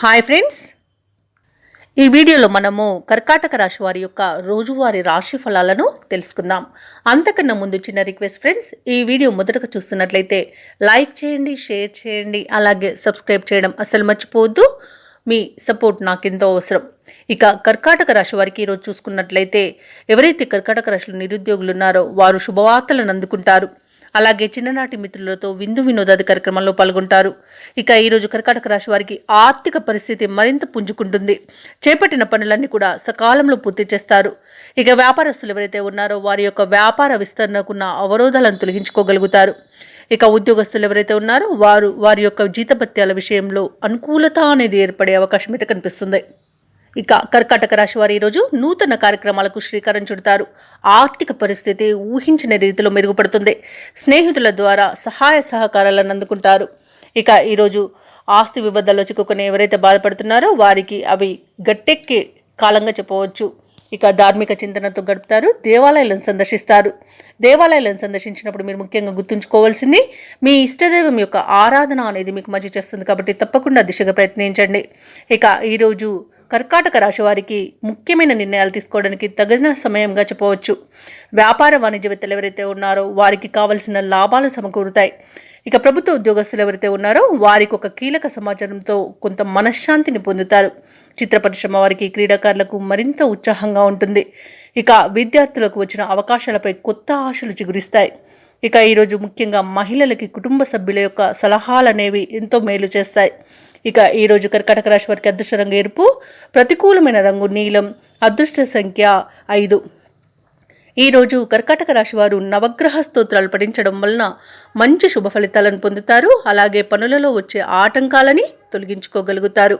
Hi friends ఈ వీడియోలో మనము కర్కాటక రాశి వారి యొక్క రోజువారీ రాశి ఫలాలను తెలుసుకుందాం. అంతకన్నా ముందు చిన్న రిక్వెస్ట్ ఫ్రెండ్స్ ఈ వీడియో మొదటగా చూస్తున్నట్లయితే లైక్ చేయండి షేర్ చేయండి అలాగే సబ్స్క్రైబ్ చేయడం అసలు మర్చిపోవద్దు. మీ సపోర్ట్ నాకెంతో అవసరం. ఇక కర్కాటక రాశి వారికి ఈరోజు చూసుకున్నట్లయితే ఎవరైతే కర్కాటక రాశిలో నిరుద్యోగులు ఉన్నారో వారు శుభవార్తలను అందుకుంటారు. అలాగే చిన్ననాటి మిత్రులతో విందు వినోదాది కార్యక్రమంలో పాల్గొంటారు. ఇక ఈరోజు కర్కాటక రాశి వారికి ఆర్థిక పరిస్థితి మరింత పుంజుకుంటుంది. చేపట్టిన పనులన్నీ కూడా సకాలంలో పూర్తి చేస్తారు. ఇక వ్యాపారస్తులు ఎవరైతే ఉన్నారో వారి యొక్క వ్యాపార విస్తరణకున్న అవరోధాలను తొలగించుకోగలుగుతారు. ఇక ఉద్యోగస్తులు ఎవరైతే ఉన్నారో వారు వారి యొక్క జీతభత్యాల విషయంలో అనుకూలత అనేది ఏర్పడే అవకాశం అయితే కనిపిస్తుంది. ఇక కర్కాటక రాశి వారు ఈరోజు నూతన కార్యక్రమాలకు శ్రీకారం చుడతారు. ఆర్థిక పరిస్థితి ఊహించిన రీతిలో మెరుగుపడుతుంది. స్నేహితుల ద్వారా సహాయ సహకారాలను అందుకుంటారు. ఇక ఈరోజు ఆస్తి వివాదాల్లో చిక్కుకుని ఎవరైతే బాధపడుతున్నారో వారికి అవి గట్టెక్కి కాలంగా చెప్పవచ్చు. ఇక ధార్మిక చింతనతో గడుపుతారు. దేవాలయాలను సందర్శిస్తారు. దేవాలయాలను సందర్శించినప్పుడు మీరు ముఖ్యంగా గుర్తుంచుకోవాల్సింది మీ ఇష్టదైవం యొక్క ఆరాధన అనేది మీకు మంచి చేస్తుంది కాబట్టి తప్పకుండా దిశగా ప్రయత్నించండి. ఇక ఈరోజు కర్కాటక రాశి వారికి ముఖ్యమైన నిర్ణయాలు తీసుకోవడానికి తగిన సమయంగా చెప్పవచ్చు. వ్యాపార వాణిజ్యవేత్తలు ఎవరైతే ఉన్నారో వారికి కావలసిన లాభాలు సమకూరుతాయి. ఇక ప్రభుత్వ ఉద్యోగస్తులు ఎవరైతే ఉన్నారో వారికి ఒక కీలక సమాచారంతో కొంత మనశ్శాంతిని పొందుతారు. చిత్ర పరిశ్రమ వారికి క్రీడాకారులకు మరింత ఉత్సాహంగా ఉంటుంది. ఇక విద్యార్థులకు వచ్చిన అవకాశాలపై కొత్త ఆశలు చిగురిస్తాయి. ఇక ఈరోజు ముఖ్యంగా మహిళలకి కుటుంబ సభ్యుల యొక్క సలహాలు అనేవి ఎంతో మేలు చేస్తాయి. ఇక ఈరోజు కర్కాటక రాశి వారికి అదృష్ట రంగు ఎరుపు ప్రతికూలమైన రంగు నీలం అదృష్ట సంఖ్య ఐదు. ఈరోజు కర్కాటక రాశి వారు నవగ్రహ స్తోత్రాలు పఠించడం వలన మంచి శుభ ఫలితాలను పొందుతారు. అలాగే పనులలో వచ్చే ఆటంకాలని తొలగించుకోగలుగుతారు.